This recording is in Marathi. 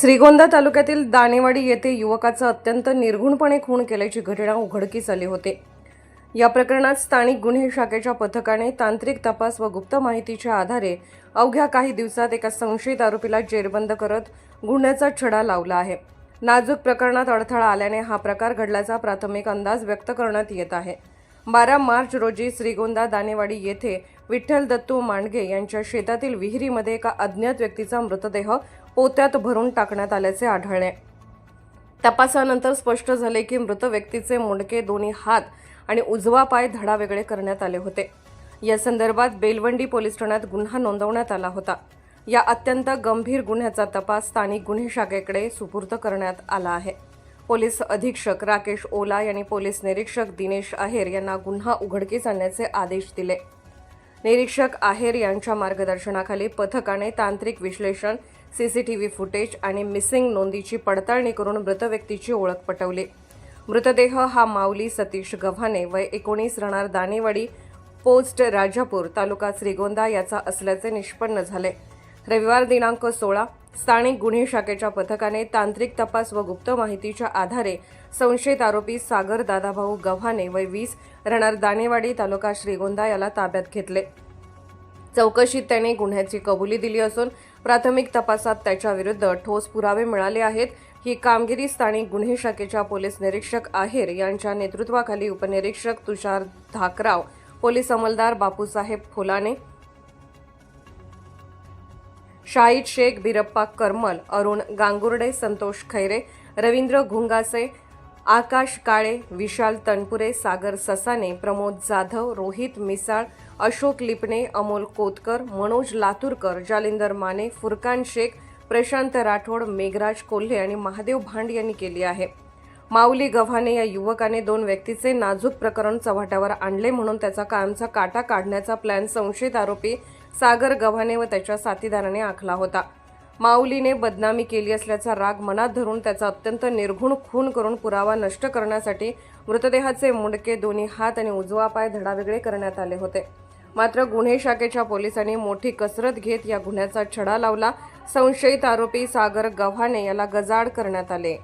श्रीगोंदा तालुक्यातील दानेवाडी येथे युवकाचा अत्यंत निर्घुणपणे खून केल्याची घटना उघडकीस आली होते. या प्रकरणात स्थानिक गुन्हे शाखेच्या पथकाने तांत्रिक तपास व गुप्त माहितीच्या आधारे अवघ्या काही दिवसात एका संशयित आरोपीला जेरबंद करत गुन्ह्याचा छडा लावला आहे. नाजूक प्रकरणात अडथळा आल्याने हा प्रकार घडल्याचा प्राथमिक अंदाज व्यक्त करण्यात येत आहे. बारा मार्च रोजी श्रीगोंदा दानेवाडी येथे विठ्ठल दत्तू मांडगे यांच्या शेतातील विहिरीमध्ये एका अज्ञात व्यक्तीचा मृतदेह पोत्यात भरून टाकण्यात आल्याचे आढळले. तपासानंतर स्पष्ट झाले की मृत व्यक्तीचे मुंडके दोन्ही हात आणि उजवा पाय धडावेगळे करण्यात आले होते. या संदर्भात बेलवंडी पोलीस ठाण्यात गुन्हा नोंदवण्यात आला होता. या अत्यंत गंभीर गुन्ह्याचा तपास स्थानिक गुन्हे शाखेकडे सुपूर्द करण्यात आला आहे. पोलीस अधीक्षक राकेश ओला यांनी पोलीस निरीक्षक दिनेश आहेर यांना गुन्हा उघडकीस आणण्याचे आदेश दिले. निरीक्षक आहेर यांच्या मार्गदर्शनाखाली पथकाने तांत्रिक विश्लेषण सीसीटीव्ही फुटेज आणि मिसिंग नोंदीची पडताळणी करून मृत व्यक्तीची ओळख पटवली. मृतदेह हा माऊली सतीश गव्हाणे वय एकोणीस राहणार दानेवाडी पोस्ट राजापूर तालुका श्रीगोंदा याचा असल्याचे निष्पन्न झाले. रविवार दिनांक सोळा स्थानिक गुन्हे शाखेच्या पथकाने तांत्रिक तपास व गुप्त माहितीच्या आधारे संशयित आरोपी सागर दादाभाऊ गव्हाणे वय वीस राहणार दानेवाडी तालुका श्रीगोंदा याला ताब्यात घेतले. चौकशीत त्याने गुन्ह्याची कबुली दिली असून प्राथमिक तपासात त्याच्याविरुद्ध ठोस पुरावे मिळाले आहेत. ही कामगिरी स्थानिक गुन्हे शाखेच्या पोलीस निरीक्षक आहेर यांच्या नेतृत्वाखाली उपनिरीक्षक तुषार धाकराव पोलीस अंमलदार बापूसाहेब फुलाने शाहीद शेख बिरप्पा करमल अरुण गांगुर्डे संतोष खैरे रवींद्र घुंगासे आकाश काळे विशाल तनपुरे सागर ससाने प्रमोद जाधव रोहित मिसाळ अशोक लिपणे अमोल कोतकर मनोज लातूरकर जालिंदर माने फुरकान शेख प्रशांत राठोड मेघराज कोल्हे आणि महादेव भांड यांनी केली आहे. माऊली गव्हाणे या युवकाने दोन व्यक्तीचे नाजूक प्रकरण चव्हाट्यावर आणले म्हणून त्याचा कायमचा काटा काढण्याचा प्लॅन संशयित आरोपी सागर गव्हाणे व त्याच्या साथीदाराने आखला होता. माऊलीने बदनामी केली असल्याचा राग मनात धरून त्याचा अत्यंत निर्घुण खून करून पुरावा नष्ट करण्यासाठी मृतदेहाचे मुंडके दोन्ही हात आणि उजवा पाय धडावेगळे करण्यात आले होते. मात्र गुन्हे शाखेच्या पोलिसांनी मोठी कसरत घेत या गुन्ह्याचा छडा लावला. संशयित आरोपी सागर गव्हाणे याला गजाड करण्यात आले.